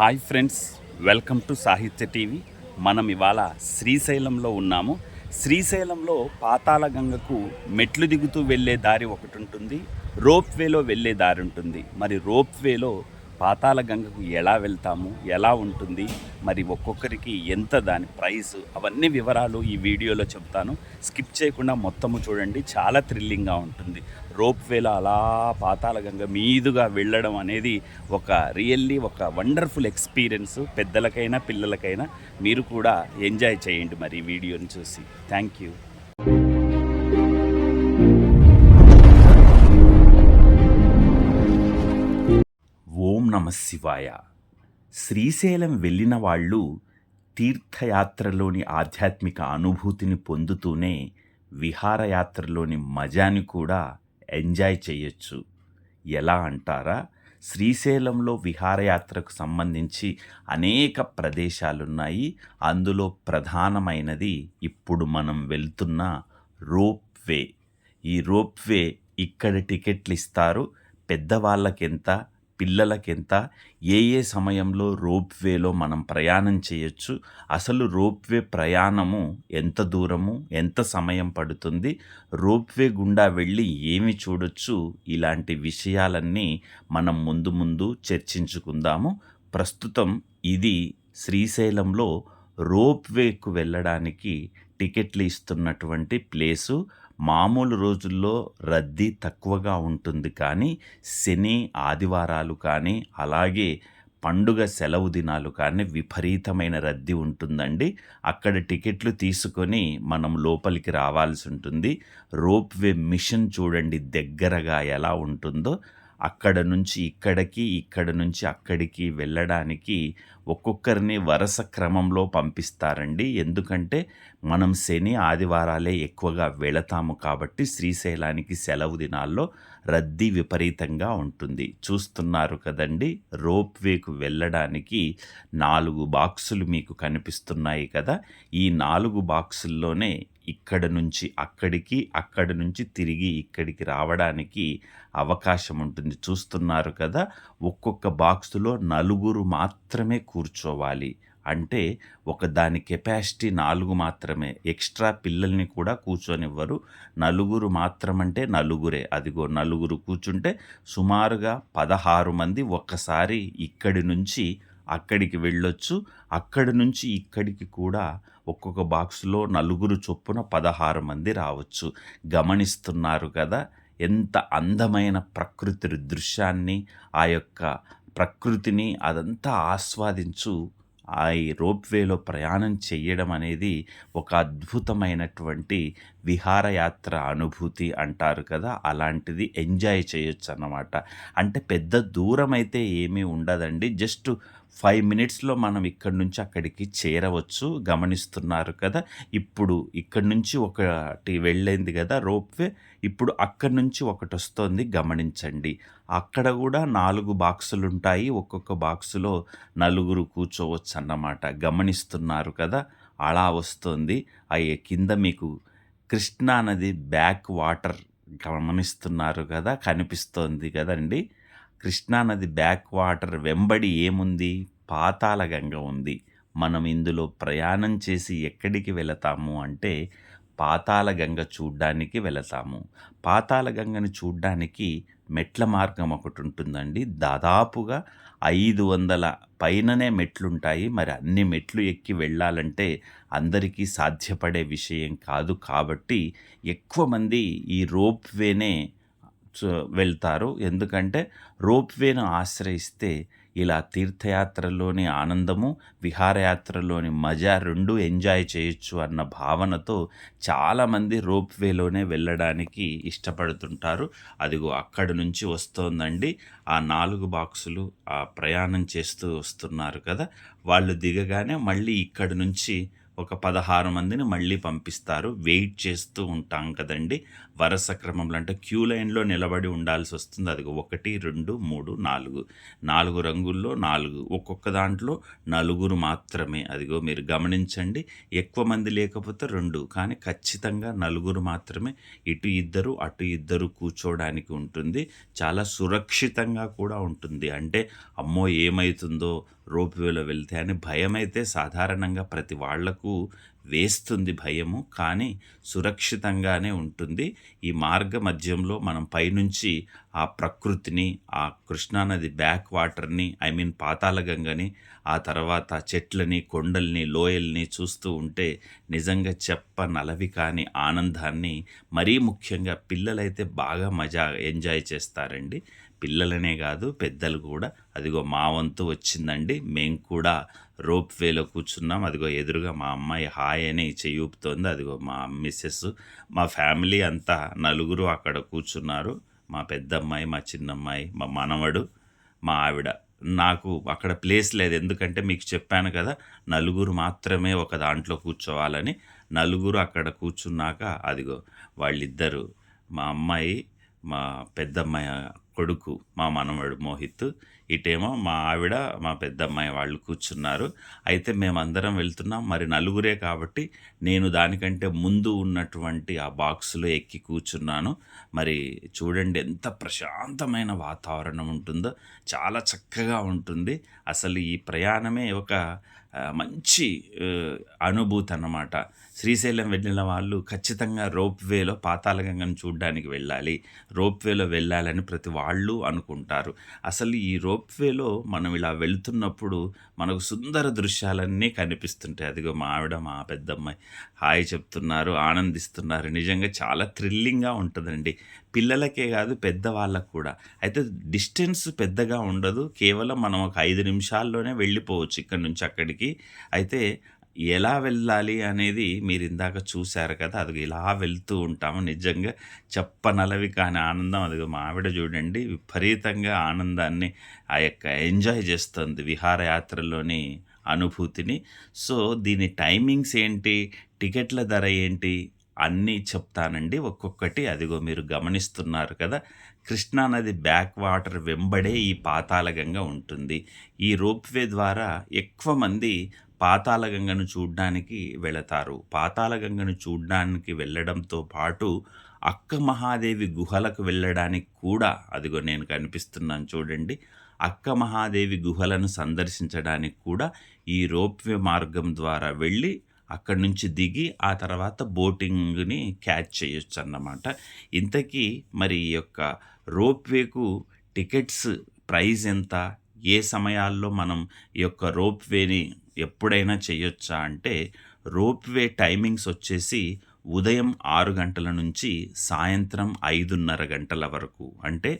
Hi friends welcome to Sahitya TV. మనం ఇవాళ శ్రీశైలంలో ఉన్నాము. శ్రీశైలంలో పాతాళ గంగకు మెట్లు దిగుతూ వెళ్ళే దారి ఒకటి ఉంటుంది. రోప్వేలో వెళ్ళే దారి ఉంటుంది. మరి రోప్వేలో వేలో పాతాళ గంగకు ఎలా వెళ్తాము ఎలా ఉంటుంది మరి ఒక్కొక్కరికి ఎంత దాని ప్రైస్ అవన్నీ వివరాలు ఈ వీడియోలో చెప్తాను. స్కిప్ చేయకుండా మొత్తము చూడండి చాలా థ్రిల్లింగ్గా ఉంటుంది. రోప్ వేలో అలా పాతాళ గంగ మీదుగా వెళ్ళడం అనేది ఒక రియల్లీ ఒక వండర్ఫుల్ ఎక్స్పీరియన్స్ పెద్దలకైనా పిల్లలకైనా మీరు కూడా ఎంజాయ్ చేయండి మరి వీడియోని చూసి. Thank you. నమశివాయ శివాయ శ్రీశైలం వెళ్ళిన వాళ్ళు తీర్థయాత్రలోని ఆధ్యాత్మిక అనుభూతిని పొందుతూనే విహారయాత్రలోని మజాని కూడా ఎంజాయ్ చేయొచ్చు. ఎలా అంటారా? శ్రీశైలంలో విహారయాత్రకు సంబంధించి అనేక ప్రదేశాలున్నాయి. అందులో ప్రధానమైనది ఇప్పుడు మనం వెళ్తున్న రోప్ వే ఈ రోప్ వే ఇక్కడ టికెట్లు ఇస్తారు. పెద్దవాళ్ళకెంత? పిల్లలకెంత ఏ ఏ సమయంలో రోప్వేలో మనం ప్రయాణం చేయొచ్చు అసలు రోప్ వే ప్రయాణము ఎంత దూరము ఎంత సమయం పడుతుంది రోప్వే గుండా వెళ్ళి ఏమి చూడొచ్చు ఇలాంటి విషయాలన్నీ మనం ముందు ముందు చర్చించుకుందాము. ప్రస్తుతం ఇది శ్రీశైలంలో రోప్ వేకు వెళ్ళడానికి టికెట్లు ఇస్తున్నటువంటి ప్లేసు. మామూలు రోజుల్లో రద్దీ తక్కువగా ఉంటుంది కానీ శని ఆదివారాలు కానీ అలాగే పండుగ సెలవు దినాలు కానీ విపరీతమైన రద్దీ ఉంటుందండి. అక్కడ టికెట్లు తీసుకొని మనం లోపలికి రావాల్సి ఉంటుంది. రోప్ వే మిషన్ చూడండి దగ్గరగా ఎలా ఉంటుందో. అక్కడ నుంచి ఇక్కడికి ఇక్కడ నుంచి అక్కడికి వెళ్ళడానికి ఒక్కొక్కరిని వరుస క్రమంలో పంపిస్తారండి. ఎందుకంటే మనం శని ఆదివారాలే ఎక్కువగా వెళతాము కాబట్టి శ్రీశైలానికి సెలవు దినాల్లో రద్దీ విపరీతంగా ఉంటుంది. చూస్తున్నారు కదండి రోప్ వేకు వెళ్ళడానికి నాలుగు బాక్సులు మీకు కనిపిస్తున్నాయి కదా. ఈ నాలుగు బాక్సుల్లోనే ఇక్కడ నుంచి అక్కడికి అక్కడి నుంచి తిరిగి ఇక్కడికి రావడానికి అవకాశం ఉంటుంది. చూస్తున్నారు కదా ఒక్కొక్క బాక్సులో నలుగురు మాత్రమే కూర్చోవాలి. అంటే ఒక దాని కెపాసిటీ నాలుగు మాత్రమే. ఎక్స్ట్రా పిల్లల్ని కూడా కూర్చొనివ్వరు. నలుగురు మాత్రమంటే నలుగురే. అదిగో నలుగురు కూర్చుంటే సుమారుగా పదహారు మంది ఒక్కసారి ఇక్కడి నుంచి అక్కడికి వెళ్ళొచ్చు. అక్కడి నుంచి ఇక్కడికి కూడా ఒక్కొక్క బాక్సులో నలుగురు చొప్పున పదహారు మంది రావచ్చు. గమనిస్తున్నారు కదా ఎంత అందమైన ప్రకృతి దృశ్యాన్ని ఆ యొక్క ప్రకృతిని అదంతా ఆస్వాదించు ఆ ఈ రోప్వేలో ప్రయాణం చేయడం అనేది ఒక అద్భుతమైనటువంటి విహారయాత్ర అనుభూతి అంటారు కదా అలాంటిది ఎంజాయ్ చేయొచ్చు అన్నమాట అంటే పెద్ద దూరం అయితే ఏమీ ఉండదండి. జస్ట్ ఫైవ్ మినిట్స్లో మనం ఇక్కడి నుంచి అక్కడికి చేరవచ్చు గమనిస్తున్నారు కదా. ఇప్పుడు ఇక్కడి నుంచి ఒకటి వెళ్ళింది కదా రోప్వే ఇప్పుడు అక్కడి నుంచి ఒకటి వస్తుంది గమనించండి. అక్కడ కూడా నాలుగు బాక్సులు ఉంటాయి ఒక్కొక్క బాక్సులో నలుగురు కూర్చోవచ్చు అన్నమాట గమనిస్తున్నారు కదా అలా వస్తుంది. అయ్యే కింద మీకు కృష్ణానది బ్యాక్ వాటర్ గమనిస్తున్నారు కదా కనిపిస్తోంది కదండి. కృష్ణానది బ్యాక్ వాటర్ వెంబడి ఏముంది? పాతాల గంగ ఉంది. మనం ఇందులో ప్రయాణం చేసి ఎక్కడికి వెళతాము అంటే పాతాల గంగ చూడ్డానికి వెళతాము. పాతాల గంగని చూడ్డానికి మెట్ల మార్గం ఒకటి ఉంటుందండి. దాదాపుగా ఐదు వందల పైననే మెట్లుంటాయి. మరి అన్ని మెట్లు ఎక్కి వెళ్ళాలంటే అందరికీ సాధ్యపడే విషయం కాదు. కాబట్టి ఎక్కువ మంది ఈ రోప్ వేనే వెళ్తారు. ఎందుకంటే రోప్వేను ఆశ్రయిస్తే ఇలా తీర్థయాత్రలోని ఆనందము విహారయాత్రలోని మజా రెండు ఎంజాయ్ చేయొచ్చు అన్న భావనతో చాలామంది రోప్వేలోనే వెళ్ళడానికి ఇష్టపడుతుంటారు. అదిగో అక్కడి నుంచి వస్తోందండి. ఆ నాలుగు బాక్సులు ఆ ప్రయాణం చేస్తూ వస్తున్నారు కదా. వాళ్ళు దిగగానే మళ్ళీ ఇక్కడి నుంచి ఒక పదహారు మందిని మళ్ళీ పంపిస్తారు. వెయిట్ చేస్తూ ఉంటాం కదండి. వరుస క్రమంలో అంటే క్యూ లైన్‌లో నిలబడి ఉండాల్సి వస్తుంది. అదిగో 1, 2, 3, 4 4 రంగుల్లో నాలుగు ఒక్కొక్క దాంట్లో నలుగురు మాత్రమే. అదిగో మీరు గమనించండి. ఎక్కువ మంది లేకపోతే రెండు కానీ ఖచ్చితంగా నలుగురు మాత్రమే. ఇటు ఇద్దరు, అటు ఇద్దరు కూర్చోవడానికి ఉంటుంది. చాలా సురక్షితంగా కూడా ఉంటుంది. అంటే అమ్మో! ఏమవుతుందో రోప్‌వేలో వెళ్తే అని భయమైతే సాధారణంగా ప్రతి వాళ్ళకు వేస్తుంది భయము. కానీ సురక్షితంగానే ఉంటుంది. ఈ మార్గ మధ్యంలో మనం పైనుంచి ఆ ప్రకృతిని, ఆ కృష్ణానది బ్యాక్ వాటర్‌ని ఐ మీన్ పాతాళగంగని, ఆ తర్వాత చెట్లని, కొండల్ని, లోయల్ని చూస్తూ ఉంటే నిజంగా చెప్పనలవి కాని ఆనందాన్ని మరీ ముఖ్యంగా పిల్లలైతే బాగా మజా ఎంజాయ్ చేస్తారండి. పిల్లలనే కాదు పెద్దలు కూడా. అదిగో మా వంతు వచ్చిందండి. మేము కూడా రోప్ వేలో కూర్చున్నాం. అదిగో ఎదురుగా మా అమ్మాయి హాయ్ అని చేయూపుతోంది అదిగో మా మిస్సెస్ మా ఫ్యామిలీ అంతా నలుగురు అక్కడ కూర్చున్నారు. మా పెద్దమ్మాయి, మా చిన్నమ్మాయి, మా మనవడు, మా ఆవిడ. నాకు అక్కడ ప్లేస్ లేదు. ఎందుకంటే మీకు చెప్పాను కదా! నలుగురు మాత్రమే ఒక దాంట్లో కూర్చోవాలని. నలుగురు అక్కడ కూర్చున్నాక అదిగో వాళ్ళిద్దరు మా అమ్మాయి, మా పెద్దమ్మాయి కొడుకు, మా మనవడు మోహిత్. ఇటేమో మా ఆవిడ, మా పెద్దమ్మాయి వాళ్ళు కూర్చున్నారు. అయితే మేమందరం వెళ్తున్నాం. మరి నలుగురే కాబట్టి నేను దానికంటే ముందు ఉన్నటువంటి ఆ బాక్స్‌లో ఎక్కి కూర్చున్నాను. మరి చూడండి ఎంత ప్రశాంతమైన వాతావరణం ఉంటుందో. చాలా చక్కగా ఉంటుంది. అసలు ఈ ప్రయాణమే ఒక మంచి అనుభూతి అన్నమాట. శ్రీశైలం వెళ్ళిన వాళ్ళు ఖచ్చితంగా రోప్‌వేలో పాతాళగంగను చూడడానికి వెళ్ళాలి. రోప్‌వేలో వెళ్ళాలని ప్రతి వాళ్ళు అనుకుంటారు. అసలు ఈ రోప్ రోప్‌వేలో మనం ఇలా వెళ్తున్నప్పుడు మనకు సుందర దృశ్యాలన్నీ కనిపిస్తుంటాయి. అదిగో మా ఆవిడ, మా పెద్దమ్మాయి హాయ్ చెప్తున్నారు, ఆనందిస్తున్నారు. నిజంగా చాలా థ్రిల్లింగ్‌గా ఉంటుందండి పిల్లలకే కాదు పెద్దవాళ్ళకి కూడా. అయితే డిస్టెన్స్ పెద్దగా ఉండదు. కేవలం మనం ఒక ఐదు నిమిషాల్లోనే వెళ్ళిపోవచ్చు ఇక్కడి నుంచి అక్కడికి. అయితే ఎలా వెళ్ళాలి అనేది మీరు ఇందాక చూశారు కదా! అది ఇలా వెళ్తూ ఉంటాము. నిజంగా చెప్పనలవి కాని ఆనందం. అది మా ఆవిడ చూడండి విపరీతంగా ఆనందాన్ని ఆ యొక్క ఎంజాయ్ చేస్తుంది విహారయాత్రలోని అనుభూతిని. సో, దీని టైమింగ్స్ ఏంటి? టికెట్ల ధర ఏంటి? అన్నీ చెప్తానండి ఒక్కొక్కటి. అదిగో మీరు గమనిస్తున్నారు కదా! కృష్ణానది బ్యాక్ వాటర్ వెంబడే ఈ పాతాళగంగ ఉంటుంది. ఈ రోప్‌వే ద్వారా ఎక్కువ మంది పాతాళగంగను చూడ్డానికి వెళతారు. పాతాళగంగను చూడ్డానికి వెళ్ళడంతో పాటు అక్క మహాదేవి గుహలకు వెళ్ళడానికి కూడా అదిగో నేను కనిపిస్తున్నాను చూడండి. అక్క మహాదేవి గుహలను సందర్శించడానికి కూడా ఈ రోప్‌వే మార్గం ద్వారా వెళ్ళి అక్కడి నుంచి దిగి ఆ తర్వాత బోటింగ్‌ని క్యాచ్ చేయొచ్చు అన్నమాట ఇంతకీ మరి ఈ యొక్క రోప్‌వేకు టికెట్స్ ప్రైస్ ఎంత? ఏ సమయాల్లో మనం ఈ యొక్క రోప్‌వేని ఎప్పుడైనా చేయొచ్చా అంటే రోప్‌వే టైమింగ్స్ వచ్చేసి ఉదయం ఆరు గంటల నుంచి సాయంత్రం 5:30 గంటల వరకు. అంటే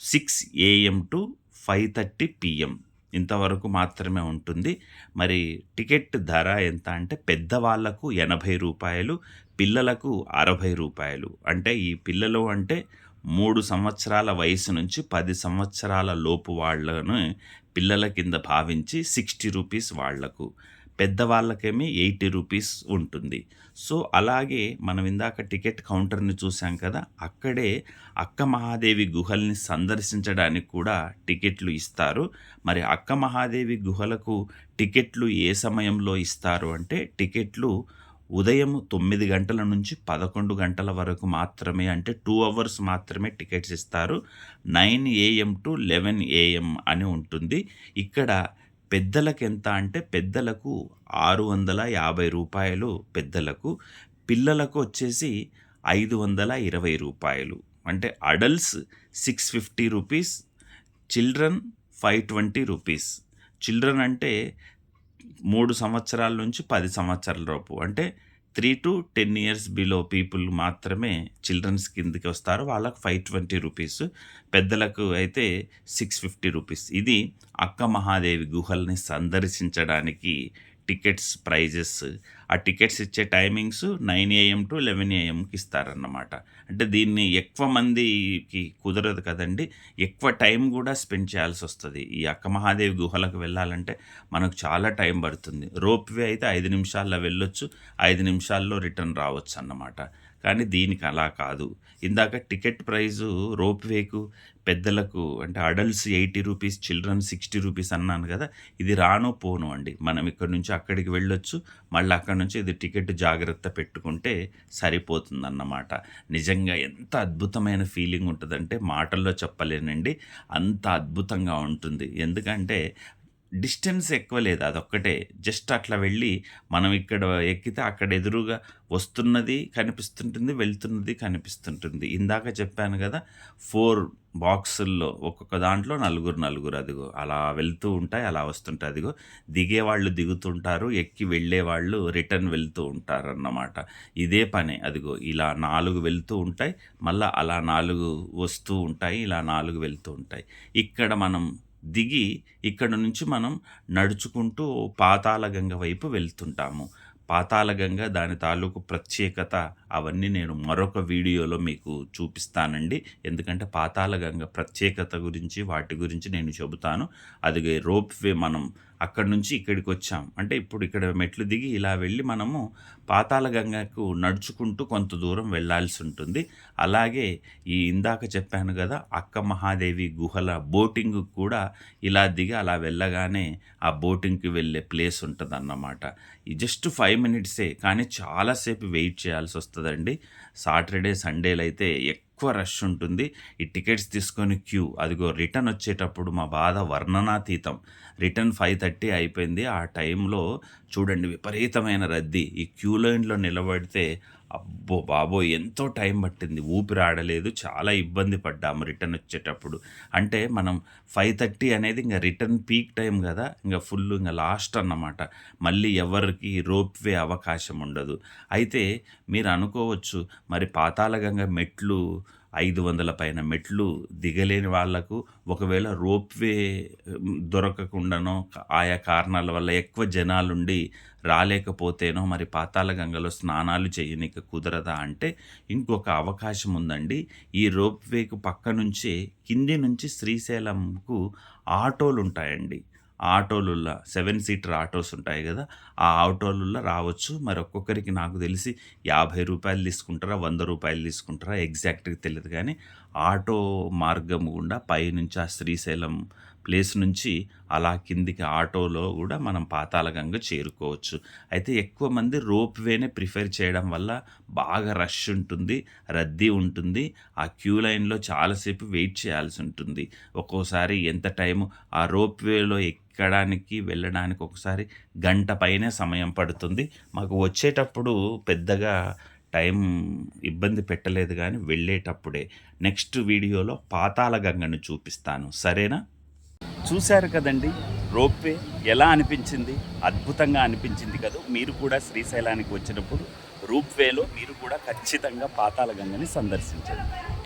సిక్స్ ఏఎం టు 5:30 పీఎం ఇంతవరకు మాత్రమే ఉంటుంది. మరి టికెట్ ధర ఎంత అంటే పెద్దవాళ్ళకు ఎనభై రూపాయలు పిల్లలకు అరవై రూపాయలు అంటే ఈ పిల్లలు అంటే మూడు సంవత్సరాల వయసు నుంచి పది సంవత్సరాల లోపు వాళ్ళను పిల్లల కింద భావించి సిక్స్టీ రూపీస్ వాళ్ళకు. పెద్దవాళ్ళకేమి ఎయిటీ రూపీస్ ఉంటుంది. సో, అలాగే మనం ఇందాక టికెట్ కౌంటర్‌ని చూసాం కదా! అక్కడే అక్క మహాదేవి గుహల్ని సందర్శించడానికి కూడా టికెట్లు ఇస్తారు. మరి అక్క మహాదేవి గుహలకు టికెట్లు ఏ సమయంలో ఇస్తారు అంటే టికెట్లు ఉదయం తొమ్మిది గంటల నుంచి 11 గంటల వరకు మాత్రమే అంటే టూ అవర్స్ మాత్రమే టికెట్స్ ఇస్తారు. నైన్ ఏఎం టు 11 ఏఎం అని ఉంటుంది. ఇక్కడ పెద్దలకెంత అంటే పెద్దలకు ఆరు వందల యాభై రూపాయలు పెద్దలకు. పిల్లలకు వచ్చేసి ఐదు వందల ఇరవై రూపాయలు అంటే adults six fifty rupees children five twenty rupees children అంటే మూడు సంవత్సరాల నుంచి పది సంవత్సరాల లోపు. అంటే 3-10 ఇయర్స్ బిలో పీపుల్ మాత్రమే చిల్డ్రన్స్ కిందకి వస్తారు. వాళ్ళకు ఫైవ్ ట్వంటీ రూపీస్ పెద్దలకు అయితే సిక్స్ ఫిఫ్టీ రూపీస్ ఇది అక్క మహాదేవి గుహల్ని సందర్శించడానికి టికెట్స్ ప్రైజెస్. ఆ టికెట్స్ ఇచ్చే టైమింగ్స్ నైన్ ఏఎం టు 11 ఏఎంకి ఇస్తారన్నమాట. అంటే దీన్ని ఎక్కువ మందికి కుదరదు కదండీ! ఎక్కువ టైం కూడా స్పెండ్ చేయాల్సి వస్తుంది ఈ అక్క మహాదేవి గుహలకు వెళ్ళాలంటే మనకు చాలా టైం పడుతుంది. రోప్‌వే అయితే ఐదు నిమిషాల్లో వెళ్ళొచ్చు. ఐదు నిమిషాల్లో రిటర్న్ రావచ్చు అన్నమాట కానీ దీనికి అలా కాదు ఇందాక టికెట్ ప్రైజు రోప్వేకు పెద్దలకు అంటే adults eighty rupees children sixty rupees అన్నాను కదా ఇది రాను పోను అండి మనం ఇక్కడ నుంచి అక్కడికి వెళ్ళొచ్చు మళ్ళీ అక్కడ నుంచి ఇది టికెట్ జాగ్రత్త పెట్టుకుంటే సరిపోతుందన్నమాట. నిజంగా ఎంత అద్భుతమైన ఫీలింగ్ ఉంటుందంటే మాటల్లో చెప్పలేనండి. అంత అద్భుతంగా ఉంటుంది. ఎందుకంటే డిస్టెన్స్ ఎక్కువ లేదు అదొక్కటే. జస్ట్ అట్లా వెళ్ళి మనం ఇక్కడ ఎక్కితే అక్కడ ఎదురుగా వస్తున్నది కనిపిస్తుంటుంది వెళ్తున్నది కనిపిస్తుంటుంది. ఇందాక చెప్పాను కదా ఫోర్ బాక్సుల్లో ఒక్కొక్క దాంట్లో నలుగురు నలుగురు అదిగో అలా వెళ్తూ ఉంటాయి అలా వస్తుంటాయి అదిగో. దిగేవాళ్ళు దిగుతుంటారు ఎక్కి వెళ్ళే వాళ్ళు రిటర్న్ వెళ్తూ ఉంటారు అన్నమాట ఇదే పని అదిగో ఇలా నాలుగు వెళ్తూ ఉంటాయి మళ్ళీ అలా నాలుగు వస్తూ ఉంటాయి ఇలా నాలుగు వెళ్తూ ఉంటాయి. ఇక్కడ మనం దిగి ఇక్కడ నుంచి మనం నడుచుకుంటూ పాతాళగంగ వైపు వెళ్తుంటాము. పాతాళగంగ దాని తాలూకు ప్రత్యేకత అవన్నీ నేను మరొక వీడియోలో మీకు చూపిస్తానండి. ఎందుకంటే పాతాళగంగ ప్రత్యేకత గురించి వాటి గురించి నేను చెబుతాను. అది రోప్ వే మనం అక్కడి నుంచి ఇక్కడికి వచ్చాం. అంటే ఇప్పుడు ఇక్కడ మెట్లు దిగి ఇలా వెళ్ళి మనము పాతాళగంగకు నడుచుకుంటూ కొంత దూరం వెళ్ళాల్సి ఉంటుంది. అలాగే ఈ ఇందాక చెప్పాను కదా అక్క మహాదేవి గుహల బోటింగ్ కూడా ఇలా దిగి అలా వెళ్ళగానే ఆ బోటింగ్కి వెళ్ళే ప్లేస్ ఉంటుంది అన్నమాట ఈ జస్ట్ ఫైవ్ మినిట్సే కానీ చాలాసేపు వెయిట్ చేయాల్సి వస్తుందండి. సాటర్డే సండేలు అయితే ఎక్కువ రష్ ఉంటుంది. ఈ టికెట్స్ తీసుకొని క్యూ. అదిగో రిటర్న్ వచ్చేటప్పుడు మా బాధ వర్ణనాతీతం. రిటర్న్ ఫైవ్ థర్టీ అయిపోయింది. ఆ టైంలో చూడండి విపరీతమైన రద్దీ. ఈ క్యూ లైన్లో నిలబడితే అబ్బో బాబో ఎంతో టైం పట్టింది. ఊపిరి ఆడలేదు చాలా ఇబ్బంది పడ్డాము రిటర్న్ వచ్చేటప్పుడు. అంటే మనం ఫైవ్ థర్టీ అనేది ఇంకా రిటర్న్ పీక్ టైం కదా ఇంకా ఫుల్ ఇంకా లాస్ట్ అన్నమాట. మళ్ళీ ఎవరికి రోప్ వే అవకాశం ఉండదు. అయితే మీరు అనుకోవచ్చు మరి పాతాళగంగ మెట్లు ఐదు వందల పైన మెట్లు దిగలేని వాళ్ళకు ఒకవేళ రోప్వే దొరకకుండానో ఆయా కారణాల వల్ల ఎక్కువ జనాలుండి రాలేకపోతేనో మరి పాతాళగంగలో స్నానాలు చేయనీకి కుదరదా అంటే ఇంకొక అవకాశం ఉందండి. ఈ రోప్వేకు పక్క నుంచే కింది నుంచి శ్రీశైలంకు ఆటోలు ఉంటాయండి ఆటోలుల్లా సెవెన్ సీటర్ ఆటోస్ ఉంటాయి కదా ఆ ఆటోలుల్లా రావచ్చు. మరి ఒక్కొక్కరికి నాకు తెలిసి యాభై రూపాయలు తీసుకుంటారా వంద రూపాయలు తీసుకుంటారా ఎగ్జాక్ట్గా తెలియదు కానీ ఆటో మార్గం గుండా పైనుంచి ఆ శ్రీశైలం ప్లేస్ నుంచి అలా కిందికి ఆటోలో కూడా మనం పాతాళగంగ చేరుకోవచ్చు. అయితే ఎక్కువ మంది రోప్ వేనే ప్రిఫర్ చేయడం వల్ల బాగా రష్ ఉంటుంది రద్దీ ఉంటుంది. ఆ క్యూ లైన్లో చాలాసేపు వెయిట్ చేయాల్సి ఉంటుంది. ఒక్కోసారి ఎంత టైము ఆ రోప్ వేలో ఎక్కడానికి వెళ్ళడానికి ఒకసారి గంట పైనే సమయం పడుతుంది. మాకు వచ్చేటప్పుడు పెద్దగా టైం ఇబ్బంది పెట్టలేదు కానీ వెళ్ళేటప్పుడే. నెక్స్ట్ వీడియోలో పాతాళగంగను చూపిస్తాను. సరేనా? చూశారు కదండి రోప్వే ఎలా అనిపించింది? అద్భుతంగా అనిపించింది కదా? మీరు కూడా శ్రీశైలానికి వచ్చినప్పుడు రూప్వేలో మీరు కూడా ఖచ్చితంగా పాతాళగంగని సందర్శించండి.